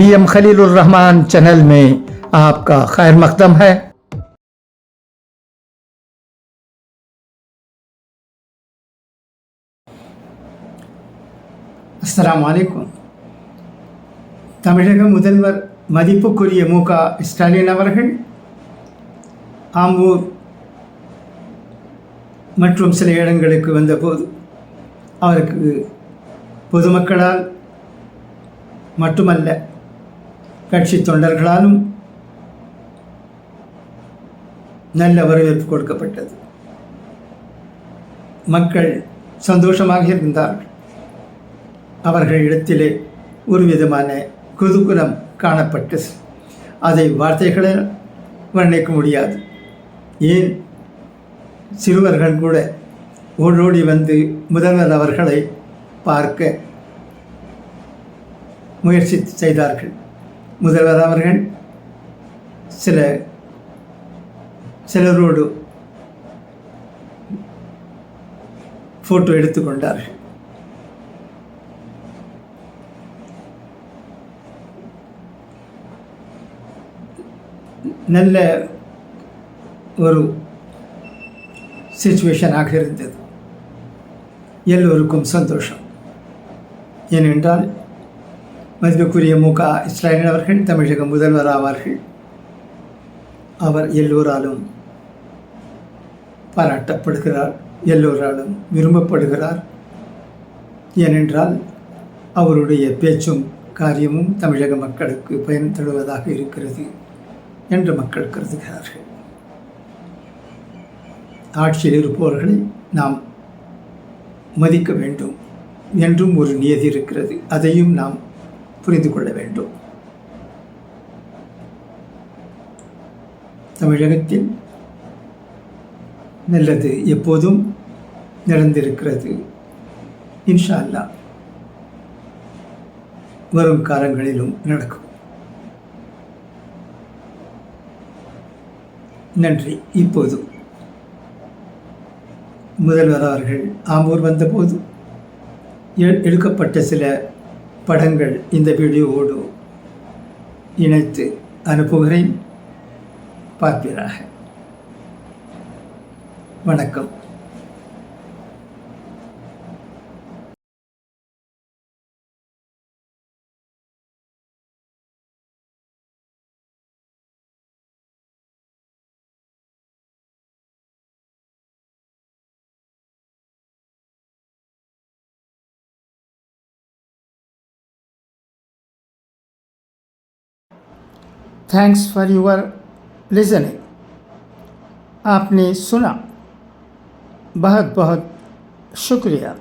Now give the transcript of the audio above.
V M Khalilur Rahman channel में आपका खैर मकदम है அஸ்ஸலாமு அலைக்கும் தமிழக முதல்வர் மதிப்புக்குரிய மு க ஸ்டாலின் அவர்கள் ஆம்பூர் மற்றும் சில இடங்களுக்கு வந்தபோது அவருக்கு பொதுமக்களால் மட்டுமல்ல கட்சி தொண்டர்களாலும் நல்ல வரவேற்பு கொடுக்கப்பட்டது. மக்கள் சந்தோஷமாக இருந்தார்கள். அவர்களிடத்திலே ஒரு விதமான குதூகுலம் காணப்பட்டு அதை வார்த்தைகளை வர்ணிக்க முடியாது. ஏன்? சிறுவர்கள் கூட ஓடோடி வந்து முதல்வர் அவர்களை பார்க்க முயற்சி செய்தார்கள். முதல்வர் அவர்கள் சில சிலரோடு ஃபோட்டோ எடுத்துக்கொண்டார். நல்ல ஒரு சுச்சுவேஷனாக இருந்தது. எல்லோருக்கும் சந்தோஷம். ஏனென்றால் மதிப்புக்குரிய மு. க. ஸ்டாலின் அவர்கள் தமிழக முதல்வர் ஆவார்கள். அவர் எல்லோராலும் பாராட்டப்படுகிறார் எல்லோராலும் விரும்பப்படுகிறார். ஏனென்றால் அவருடைய பேச்சும் காரியமும் தமிழக மக்களுக்கு பயன் தருவதாக இருக்கிறது என்று மக்கள் கருதுகிறார்கள். ஆட்சியில் இருப்பவர்களை நாம் மதிக்க வேண்டும் என்றும் ஒரு நியதி இருக்கிறது. அதையும் நாம் புரிந்து கொள்ள வேண்டும் தமிழகத்தில் நல்லது எப்போதும் நடந்திருக்கிறது. இன்ஷா வரும் காலங்களிலும் நடக்கும். நன்றி. இப்போது முதல்வர் அவர்கள் ஆம்பூர் வந்தபோது எடுக்கப்பட்ட சில படங்கள் இந்த வீடியோவோடு இணைத்து அனுப்புகிறேன். பார்ப்பீராக. வணக்கம். थैंक्स फॉर योर लिजनिंग आपने सुना। बहुत बहुत शुक्रिया।